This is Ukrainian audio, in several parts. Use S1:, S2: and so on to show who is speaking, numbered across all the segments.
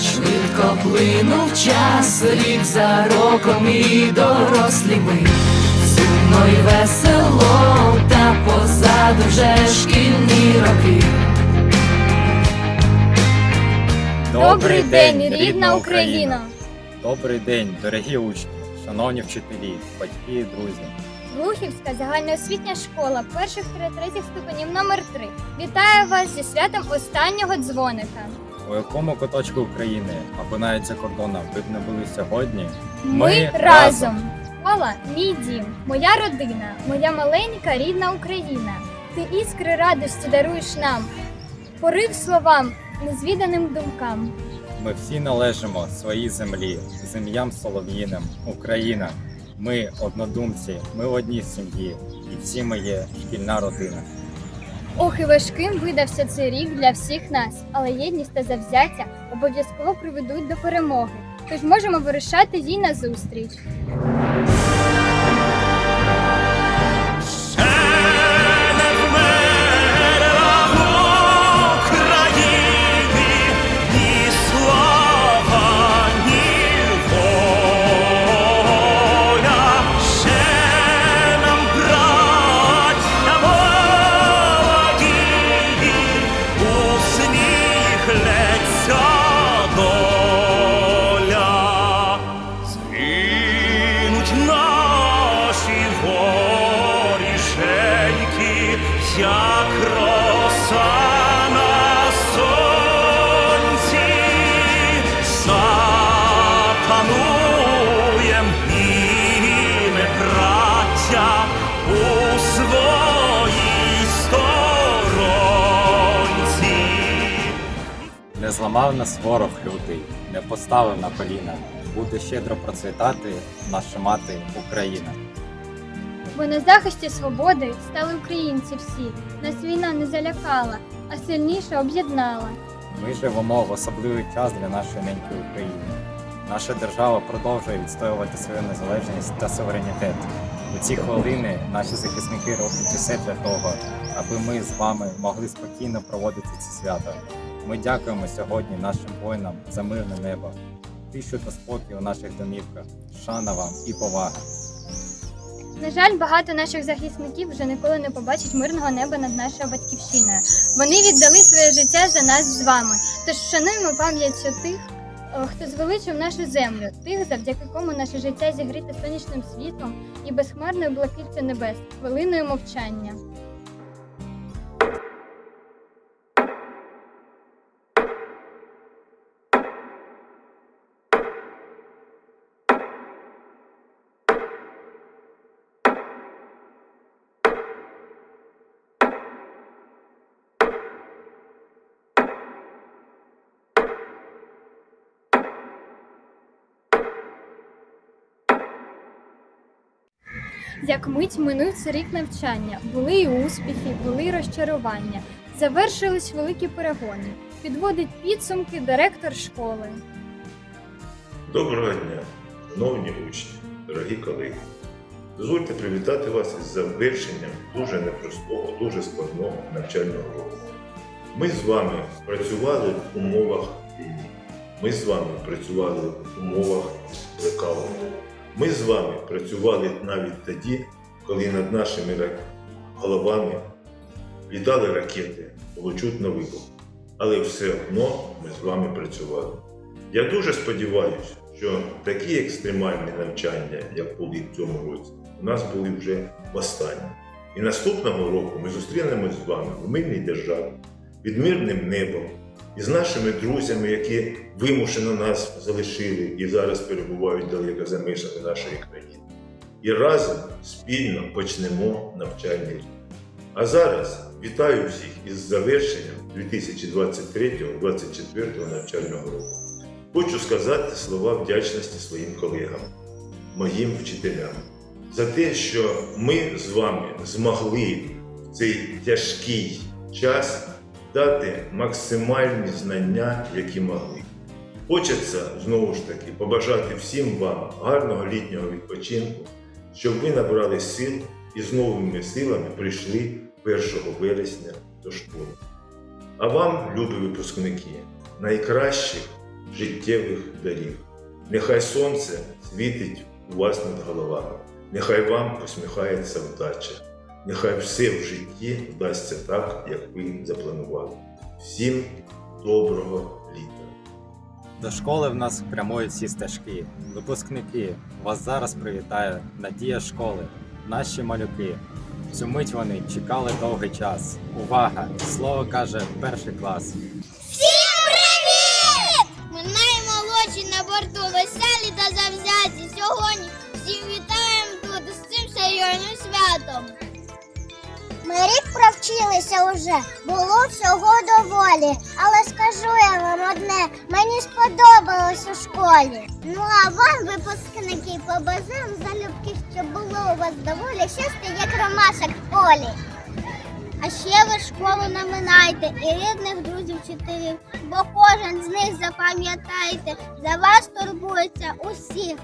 S1: Швидко плинув час, рік за роком і дорослі ми Сумно й весело, та позаду вже шкільні роки.
S2: Добрий день, рідна Україна!
S3: Добрий день, дорогі учні, шановні вчителі, батьки друзі.
S2: Глухівська загальноосвітня школа перших третіх ступенів номер 3 Вітаю вас зі святом останнього дзвоника.
S3: У якому куточку України або навіть за кордоном ви б не були сьогодні?
S2: Ми, разом. Школа мій дім, моя родина, моя маленька рідна Україна. Ти іскри радості даруєш нам, порив словам, незвіданим думкам.
S3: Ми всі належимо своїй землі, землям солов'їним, Україна. Ми однодумці, ми в одній сім'ї, і всі ми є шкільна родина.
S2: Ох, і важким видався цей рік для всіх нас, але єдність та завзяття обов'язково приведуть до перемоги. Тож можемо вирушати їй назустріч.
S4: Наші воріженьки, як роса
S3: зламав нас ворог лютий, не поставив на коліна. Буде щедро процвітати наша мати Україна.
S2: Бо на захисті свободи стали українці всі. Нас війна не залякала, а сильніше об'єднала.
S3: Ми живемо в особливий час для нашої ненької України. Наша держава продовжує відстоювати свою незалежність та суверенітет. У ці хвилини наші захисники роблять усе для того, аби ми з вами могли спокійно проводити ці свята. Ми дякуємо сьогодні нашим воїнам за мирне небо, тишу та спокій у наших домівках, шана вам і повага.
S2: На жаль, багато наших захисників вже ніколи не побачать мирного неба над нашою батьківщиною. Вони віддали своє життя за нас з вами. Тож вшануємо пам'ять тих, хто звеличив нашу землю, тих, завдяки кому наше життя зігріте сонячним світлом і безхмарною блакиттю небес, хвилиною мовчання. Як мить минувся рік навчання, були й успіхи, були й розчарування. Завершились великі перегони. Підводить підсумки директор школи.
S5: Доброго дня, шановні учні, дорогі колеги. Дозвольте привітати вас із завершенням дуже непростого, дуже складного навчального року. Ми з вами працювали в умовах війни. Ми з вами працювали в умовах блекауту. Ми з вами працювали навіть тоді, коли над нашими головами літали ракети, було чутно вибух. Але все одно ми з вами працювали. Я дуже сподіваюся, що такі екстремальні навчання, як були в цьому році, у нас були вже останні. І наступного року ми зустрінемось з вами в мирній державі, під мирним небом, і з нашими друзями, які вимушено нас залишили і зараз перебувають далеко за межами нашої країни. І разом спільно почнемо навчальний рік. А зараз вітаю всіх із завершенням 2023-2024 навчального року. Хочу сказати слова вдячності своїм колегам, моїм вчителям, за те, що ми з вами змогли в цей тяжкий час дати максимальні знання, які могли. Хочеться знову ж таки побажати всім вам гарного літнього відпочинку, щоб ви набрали сил і з новими силами прийшли 1 вересня до школи. А вам, любі випускники, найкращих життєвих дарів. Нехай сонце світить у вас над головами, нехай вам посміхається вдача, нехай все в житті вдасться так, як ви запланували. Всім доброго літа!
S3: До школи в нас прямують всі стежки. Випускники, вас зараз привітає Надія школи, наші малюки. Цю мить вони чекали довгий час. Увага! Слово каже перший клас.
S6: Всім привіт! Ми наймолодші на борту веселі та завзяті. Сьогодні всім вітаємо тут з цим серйозним святом. Ми рік провчилися уже, було всього доволі. Але скажу я вам одне, мені сподобалось у школі. Ну а вам, випускники, побажаємо залюбки, щоб було у вас доволі щастя, як ромашок в полі. А ще ви школу наминайте і рідних друзів вчителів, бо кожен з них запам'ятайте, за вас турбуються усіх.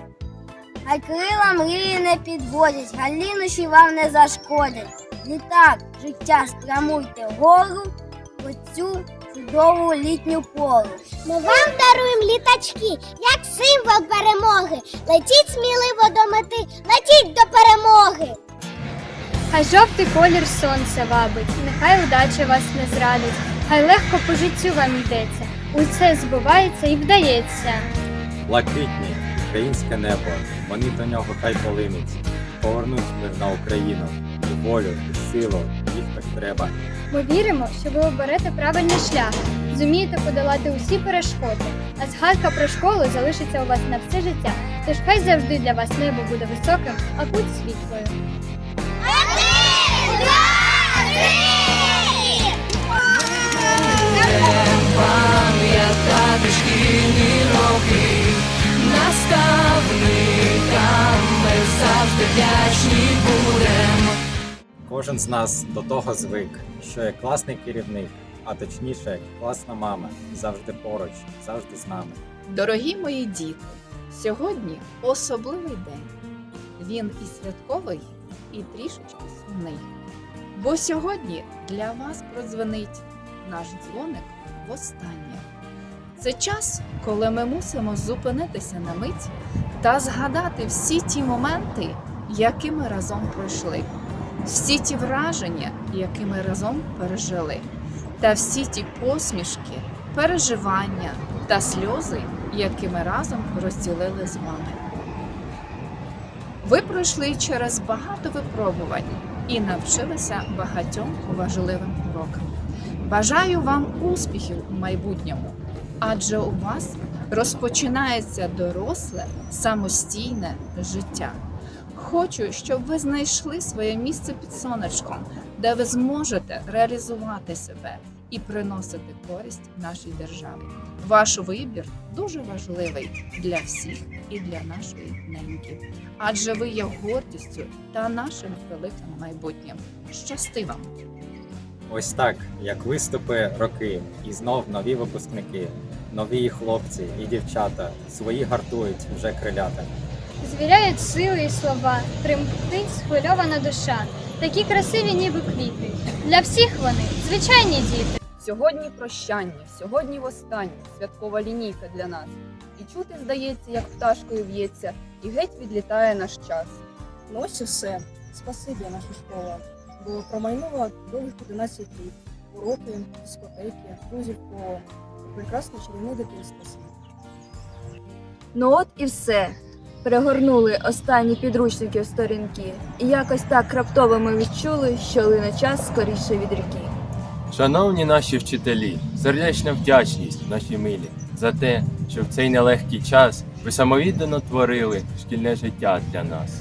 S7: А крила мрії не підводять, галінощі вам не зашкодять. Літак, життя спрямуйте вгору по цю чудову літню пору.
S6: Ми вам даруємо літачки, як символ перемоги. Летіть сміливо до мети, летіть до перемоги.
S2: Хай жовтий колір сонця вабить, нехай удача вас не зрадить, хай легко по життю вам йдеться, усе збувається і вдається.
S3: Блакитні, українське небо, вони до нього хай полинуть. Повернуть мир на Україну, і волю, і силу, їх так треба.
S2: Ми віримо, що ви оберете правильний шлях, зумієте подолати усі перешкоди, а згадка про школу залишиться у вас на все життя. Тож хай завжди для вас небо буде високим, а путь світлою.
S6: Один, два, три!
S3: Кожен з нас до того звик, що є класний керівник, а точніше, класна мама, завжди поруч, завжди з нами.
S8: Дорогі мої діти, сьогодні особливий день. Він і святковий, і трішечки сумний. Бо сьогодні для вас продзвонить наш дзвоник востаннє. Це час, коли ми мусимо зупинитися на мить та згадати всі ті моменти, які ми разом пройшли, всі ті враження, які ми разом пережили, та всі ті посмішки, переживання та сльози, які ми разом розділили з вами. Ви пройшли через багато випробувань і навчилися багатьом важливим урокам. Бажаю вам успіхів у майбутньому, адже у вас розпочинається доросле самостійне життя. Хочу, щоб ви знайшли своє місце під сонечком, де ви зможете реалізувати себе і приносити користь нашій державі. Ваш вибір дуже важливий для всіх і для нашої неньки, адже ви є гордістю та нашим великим майбутнім. Щасти вам!
S3: Ось так, як виступи роки, і знов нові випускники, нові хлопці і дівчата свої гартують вже крилята.
S2: Звіряють сили і слова, тремтить схвильована душа, такі красиві, ніби квіти. Для всіх вони звичайні діти.
S9: Сьогодні прощання, сьогодні востаннє святкова лінійка для нас. І чути, здається, як пташкою в'ється, і геть відлітає наш час.
S10: Ну ось і все. Спасибі наша школа. Бо промайнула довгих 11 літ. Уроки, дискотеки, друзів по прекрасне чарівне дитинство.
S7: Ну от і все. Перегорнули останні підручники в сторінки, і якось так раптово ми відчули, що лине час скоріше від ріки.
S11: Шановні наші вчителі, сердечна вдячність, наші милі, за те, що в цей нелегкий час ви самовіддано творили шкільне життя для нас.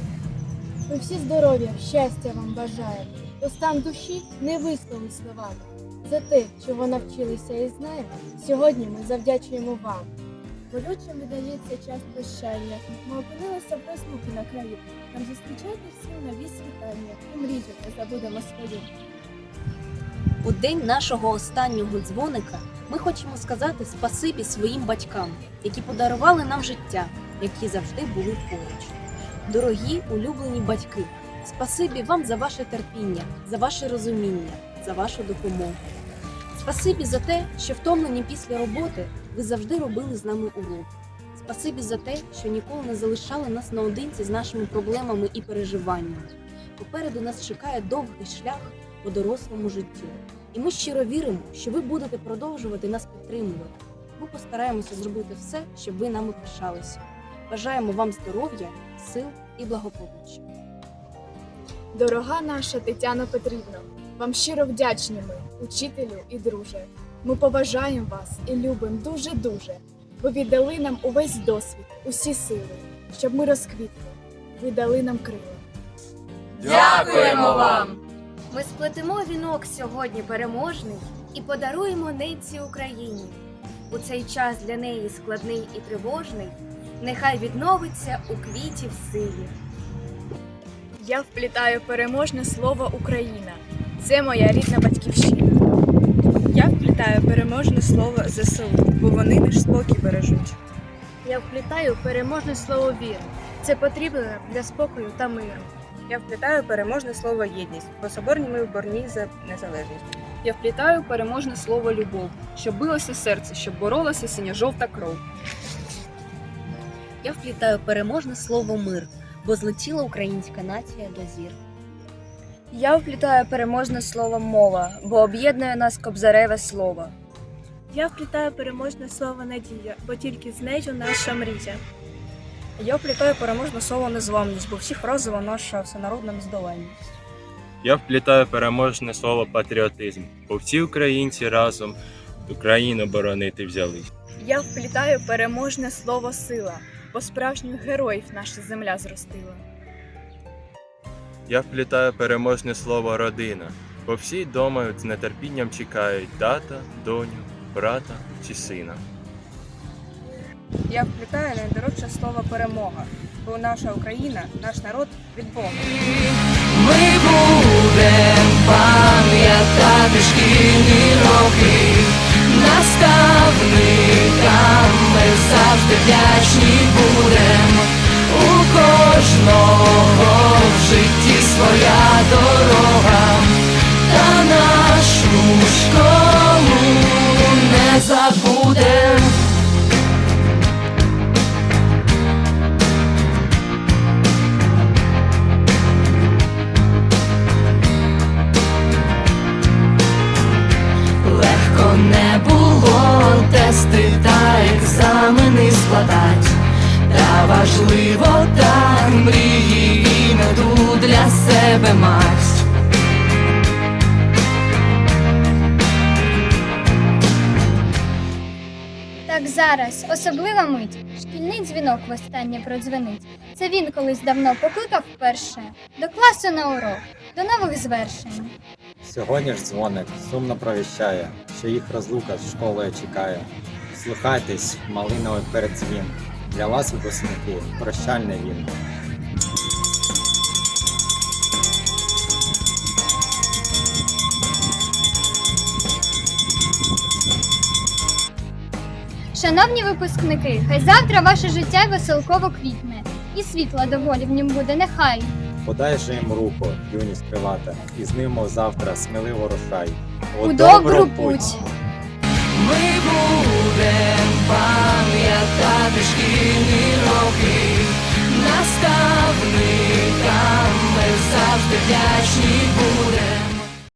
S12: Ми всі здоров'я, щастя вам бажаємо, бо стан душі не висловить словами. За те, чого навчилися і знаємо, сьогодні ми завдячуємо вам. Болючим видається час прощання. Ми опинилися в розлуки на краю. Нам зустрічайте всі нові світання і мрію не забудемо свою.
S13: У день нашого останнього дзвоника ми хочемо сказати спасибі своїм батькам, які подарували нам життя, які завжди були поруч. Дорогі улюблені батьки, спасибі вам за ваше терпіння, за ваше розуміння, за вашу допомогу. Спасибі за те, що втомлені після роботи ви завжди робили з нами урок. Спасибі за те, що ніколи не залишали нас наодинці з нашими проблемами і переживаннями. Попереду нас чекає довгий шлях по дорослому життю. І ми щиро віримо, що ви будете продовжувати нас підтримувати. Ми постараємося зробити все, щоб ви нами пишалися. Бажаємо вам здоров'я, сил і благополуччя.
S12: Дорога наша Тетяна Петрівна, вам щиро вдячні ми, учителю і друже. Ми поважаємо вас і любимо дуже-дуже. Ви віддали нам увесь досвід, усі сили, щоб ми розквітли. Ви дали нам крила.
S1: Дякуємо вам!
S14: Ми сплетемо вінок сьогодні переможний і подаруємо ненці Україні. У цей час для неї складний і тривожний, нехай відновиться у квіті в силі.
S12: Я вплітаю переможне слово Україна. Це моя рідна батьківщина. Я вплітаю переможне слово ЗСУ, бо вони наш спокій бережуть. Я вплітаю переможне слово віра. Це потрібно для спокою та миру.
S15: Я вплітаю переможне слово єдність, бо соборні ми в борні за незалежність.
S9: Я вплітаю переможне слово любов, щоб билося серце, щоб боролася синьо-жовта кров.
S13: Я вплітаю переможне слово мир, бо злетіла українська нація до зір.
S12: Я вплітаю переможне слово мова, бо об'єднує нас кобзареве слово. Я вплітаю переможне слово надія, бо тільки з нею наша мрія.
S15: Я вплітаю переможне слово незламність, бо всіх вразила наша всенародна нездоланність.
S4: Я вплітаю переможне слово патріотизм, бо всі українці разом Україну боронити взялись.
S12: Я вплітаю переможне слово сила, бо справжніх героїв наша земля зростила.
S4: Я вплітаю переможне слово родина, бо всі дома з нетерпінням чекають тата, доню, брата чи сина.
S15: Я вплітаю найдорожче слово перемога, бо наша Україна, наш народ від Бога.
S1: Ми будем важливо так мрії і мету для себе мать.
S2: Так зараз особлива мить. Шкільний дзвінок востаннє продзвенить. Це він колись давно покликав вперше до класу на урок, до нових звершень.
S3: Сьогодні ж дзвоник сумно провіщає, що їх розлука з школою чекає. Слухайтесь, малиновий передзвін. Для вас, випускники, прощальний він.
S2: Шановні випускники, хай завтра ваше життя веселково квітне, і світла доволі в ньому буде нехай.
S3: Подай же їм руку, юність крилата, і з ним, мов завтра, сміливо рушай.
S2: У добру путь!
S1: Ми будем пам'ятати шкільні роки, наставникам ми завжди вдячні